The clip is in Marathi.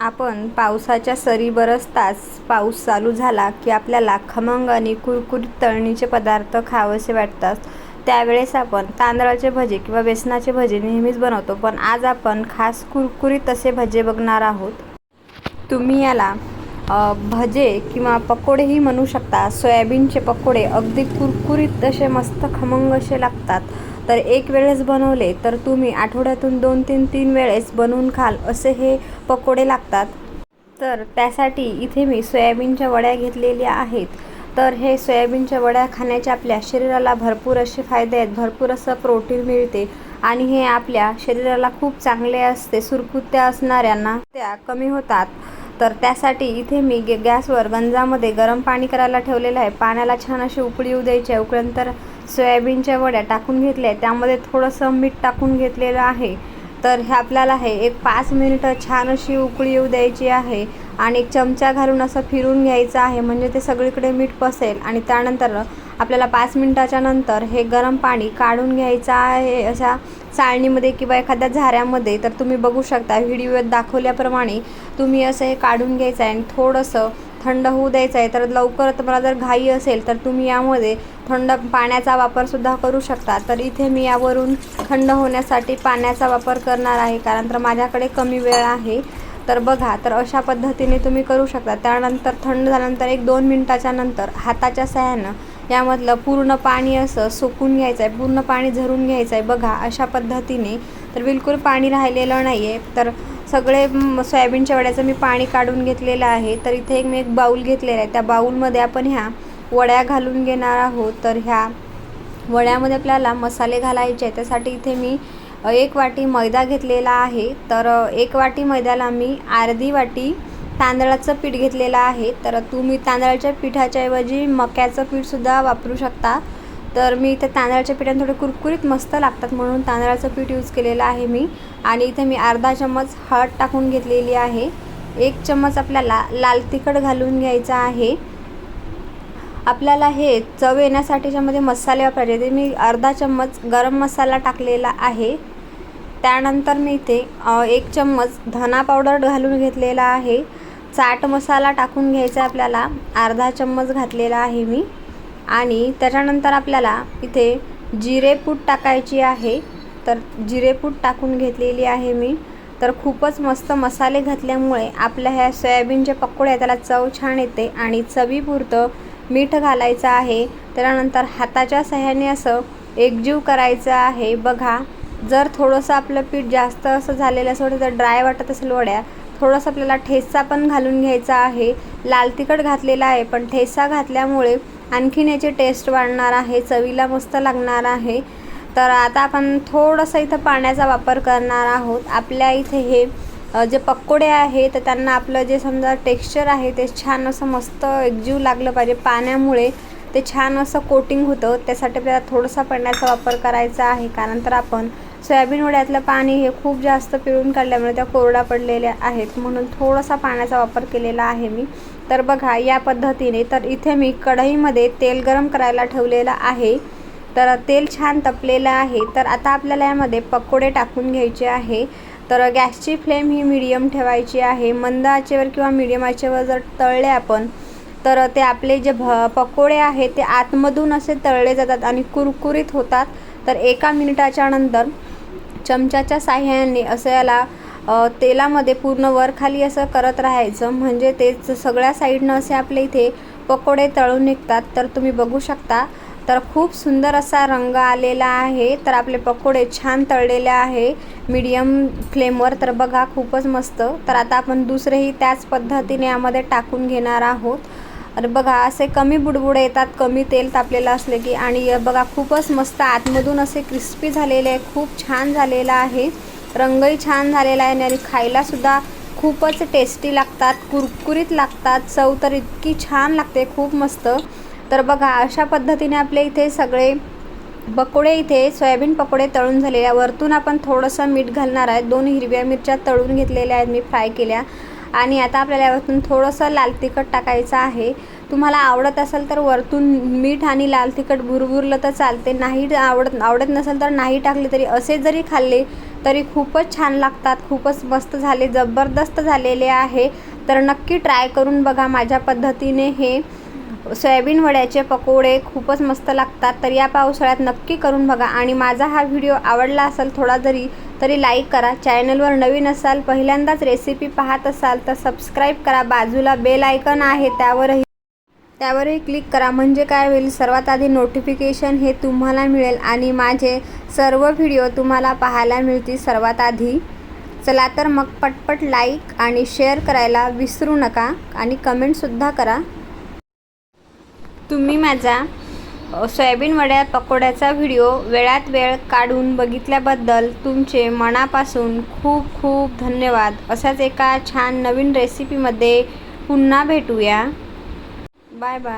आपण पावसाच्या सरी बरसताच पाऊस चालू झाला की आपल्याला खमंग आणि कुरकुरीत तळणीचे पदार्थ खावेसे वाटतात. त्यावेळेस आपण तांदळाचे भजे किंवा बेसनाचे भजे नेहमीच बनवतो पण आज आपण खास कुरकुरीत असे भजे बघणार आहोत. तुम्ही याला भजे किंवा पकोडेही म्हणू शकता. सोयाबीनचे पकोडे अगदी कुरकुरीत असे मस्त खमंग असे लागतात. तर एक वेळेस बनवले तर तुम्ही आठवड्यातून दोन तीन तीन वेळेस बनवून खाल असे हे पकोडे लागतात. तर त्यासाठी इथे मी सोयाबीनच्या वड्या घेतलेल्या आहेत. तर हे सोयाबीनच्या वड्या खाण्याचे आपल्या शरीराला भरपूर असे फायदे आहेत भरपूर असं प्रोटीन मिळते आणि हे आपल्या शरीराला खूप चांगले असते सुरकुत्या असणाऱ्यांना त्या कमी होतात. तर त्यासाठी इथे मी गॅसवर गंजामध्ये गरम पाणी करायला ठेवलेलं आहे. पाण्याला छान अशी उकळी येऊ द्यायची आहे. उकळल्यानंतर सोयाबीनच्या वड्या टाकून घेतल्या. आहे त्यामध्ये थोडंसं मीठ टाकून घेतलेलं आहे. तर हे आपल्याला हे एक पाच मिनिटं छान अशी उकळी येऊ द्यायची आहे आणि एक चमचा घालून असं फिरून घ्यायचं आहे. म्हणजे ते सगळीकडे मीठ पसेल आणि त्यानंतर आपल्याला पाच मिनटाच्या नंतर हे गरम पाणी काढून घ्यायचं आहे अशा चाळणीमध्ये किंवा एखाद्या झाऱ्यामध्ये. तर तुम्ही बघू शकता व्हिडिओत दाखवल्याप्रमाणे तुम्ही असं हे काढून घ्यायचं आहे आणि थोडंसं थंड होऊ द्यायचं आहे तर लवकर तुम्हाला जर घाई असेल तर तुम्ही यामध्ये थंड पाण्याचा वापरसुद्धा करू शकता. तर इथे मी यावरून थंड होण्यासाठी पाण्याचा वापर करणार आहे कारण तर माझ्याकडे कमी वेळ आहे. तर बघा तर अशा पद्धतीने तुम्ही करू शकता. त्यानंतर थंड झाल्यानंतर एक दोन मिनटाच्या नंतर हाताच्या सहाय्यानं यामधलं पूर्ण पाणी असं सुकून घ्यायचं आहे पूर्ण पाणी झरून घ्यायचं आहे बघा अशा पद्धतीने तर बिलकुल पाणी राहिलेलं नाही आहे तर सगळे सोयाबीनच्या वड्याचं मी पाणी काढून घेतलेलं आहे. तर इथे एक मी एक बाऊल घेतलेला आहे. त्या बाऊलमध्ये आपण ह्या वड्या घालून घेणार आहोत. तर ह्या वड्यामध्ये आपल्याला मसाले घालायचे आहे त्यासाठी इथे मी एक वाटी मैदा घेतलेला आहे. तर एक वाटी मैद्याला मी अर्धी वाटी तांदळाचं पीठ घेतलेलं आहे. तर तुम्ही तांदळाच्या पिठाच्या ऐवजी मक्याचं पीठसुद्धा वापरू शकता. तर मी इथे तांदळाच्या पिठाने थोडे कुरकुरीत मस्त लागतात म्हणून तांदळाचं पीठ यूज केलेलं आहे मी. आणि इथे मी अर्धा चम्मच हळद टाकून घेतलेली आहे. एक चम्मच आपल्याला लाल तिखट घालून घ्यायचं आहे. आपल्याला हे चव येण्यासाठी ज्यामध्ये मसाले वापरायचे ते मी अर्धा चम्मच गरम मसाला टाकलेला आहे. त्यानंतर मी इथे एक चम्मच धना पावडर घालून घेतलेला आहे. चाट मसाला टाकून घ्यायचा आहे आपल्याला. अर्धा चम्मच घातलेला आहे मी. आणि त्याच्यानंतर आपल्याला इथे जिरेपूट टाकायची आहे. तर जिरेपूट टाकून घेतलेली आहे मी. तर खूपच मस्त मसाले घातल्यामुळे आपल्या ह्या सोयाबीनचे पकोडे त्याला चव छान येते आणि चवीपुरतं मीठ घालायचं आहे. त्यानंतर हाताच्या सहाय्याने असं एकजीव करायचं आहे. बघा जर थोडंसं आपलं पीठ जास्त असं झालेलं असेल जर ड्राय वाटत असेल वड्या थोडंसं आपल्याला ठेचा पण घालून घ्यायचा आहे. लाल तिखट घातलेला आहे पण ठेचा घातल्यामुळे आणखीन याची टेस्ट वाढणार आहे चवीला मस्त लागणार आहे. तर आता आपण थोडंसं इथं पाण्याचा वापर करणार आहोत. आपल्या इथे हे जे पकोडे आहे तर त्यांना आपलं जे समजा टेक्स्चर आहे ते छान असं मस्त एकजीव लागलं पाहिजे. पाण्यामुळे ते छान असं कोटिंग होतं. त्यासाठी आपल्याला थोडासा पाण्याचा वापर करायचा आहे. कारण तर आपण सोयाबीन वड्यातलं पाणी हे खूप जास्त पिळून काढल्यामुळे त्या कोरड्या पडलेल्या आहेत. म्हणून थोडासा पाण्याचा वापर केलेला आहे मी. तर बघा या पद्धतीने तर इथे मी कढईमध्ये तेल गरम करायला ठेवलेलं आहे. तर तेल छान तपलेलं आहे. तर आता आपल्याला यामध्ये पकोडे टाकून घ्यायचे आहे. तर गॅसची फ्लेम ही मिडियम ठेवायची आहे. मंद आचेवर किंवा मीडियम आचेवर जर तळले आपण तर ते आपले जे भ पकोडे आहेत ते आतमधून असे तळले जातात आणि कुरकुरीत होतात. तर एका मिनिटाच्या नंतर चमच्याच्या साह्याने असं याला तेलामध्ये पूर्ण वर खाली असं करत राहायचं. म्हणजे तेच सगळ्या साईडनं असे आपले इथे पकोडे तळून निघतात. तर तुम्ही बघू शकता. तर खूप सुंदर असा रंग आलेला आहे. तर आपले पकोडे छान तळलेले आहे. मीडियम फ्लेमवर तर बघा खूपच मस्त. तर आता आपण दुसरेही त्याच पद्धतीने यामध्ये टाकून घेणार आहोत. अरे बघा असे कमी बुडबुडे येतात कमी तेल तापलेलं असले की आणि बघा खूपच मस्त आतमधून असे क्रिस्पी झालेले आहे खूप छान झालेला आहे. रंगही छान झालेला आहे आणि खायलासुद्धा खूपच टेस्टी लागतात कुरकुरीत लागतात चव तर इतकी छान लागते खूप मस्त. तर बघा अशा पद्धतीने आपले इथे सगळे पकोडे इथे सोयाबीन पकोडे तळून झालेले आहे. वरतून आपण थोडंसं मीठ घालणार आहे. दोन हिरव्या मिरच्या तळून घेतलेल्या आहेत मी फ्राय केल्या. आणि आता आपल्याला यावरतून थोडंसं लाल तिखट टाकायचं आहे. तुम्हाला आवडत असेल तर वरतून मीठ आणि लाल तिखट भुरभुरलं तर चालते. नाही आवडत आवडत नसेल तर नाही टाकले तरी असे जरी खाल्ले तरी खूपच छान लागतात. खूपच मस्त झाले जबरदस्त झालेले आहे. तर नक्की ट्राय करून बघा माझ्या पद्धतीने हे. सोयाबीन वड्याचे पकोडे खूपच मस्त लागतात. तर या पावसाळ्यात नक्की करून बघा. आणि माझा हा व्हिडिओ आवडला असेल थोडा जरी तरी लाईक करा. चॅनलवर नवीन असाल पहिल्यांदाच रेसिपी पाहत असाल तर सबस्क्राईब करा. बाजूला बेल आयकन आहे त्यावरही त्यावरही क्लिक करा. म्हणजे काय होईल सर्वात आधी नोटिफिकेशन हे तुम्हाला मिळेल आणि माझे सर्व व्हिडिओ तुम्हाला पाहायला मिळतील सर्वात आधी. चला तर मग पटपट लाईक आणि शेअर करायला विसरू नका आणि कमेंटसुद्धा करा. तुम्ही माझा सोयाबीन वड्या पकोड्याचा व्हिडिओ वेळात वेळ काढून बघितल्याबद्दल तुमचे मनापासून खूप खूप धन्यवाद. अशाच एका छान नवीन रेसिपीमध्ये पुन्हा भेटूया. Bye bye